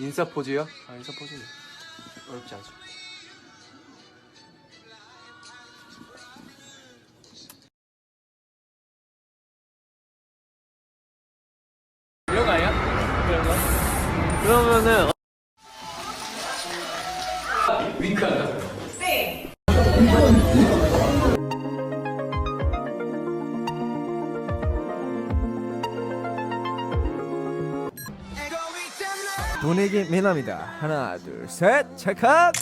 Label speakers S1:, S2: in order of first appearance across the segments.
S1: 인싸 포즈요? 아 인싸 포즈 어렵지 않죠. 이런 거 아니야? 거? 그러면은 윙크한다.
S2: 분위기 미남이다. 하나, 둘, 셋, 찰칵.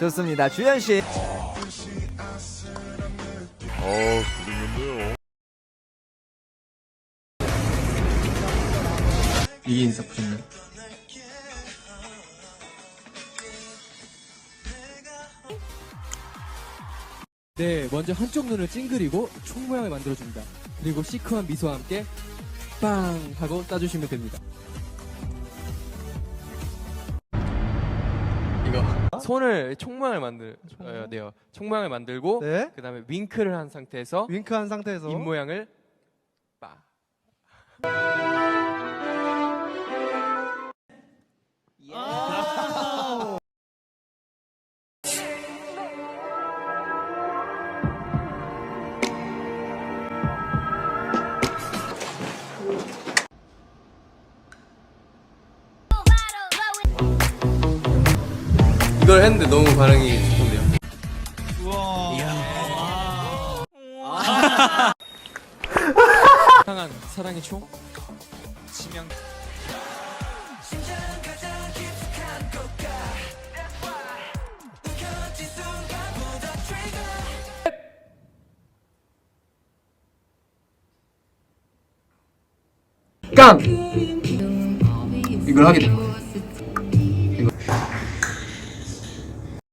S2: 좋습니다. 주현 씨.
S1: 이게 인싸 포즈네.
S3: 네, 먼저 한쪽 눈을 찡그리고 총 모양을 만들어줍니다. 그리고 시크한 미소와 함께 빵 하고 따주시면 됩니다.
S1: 이거 손을 총망을 만들 어, 네요. 총망을 만들고
S2: 네.
S1: 그다음에 윙크를 한 상태에서
S2: 윙크한 상태에서
S1: 입 모양을 빠. 이걸 했는데 너무 반응이 좋던데요.
S3: 향한 사랑의 총. 치명.
S1: 깡! 이걸 하게 된 거예요.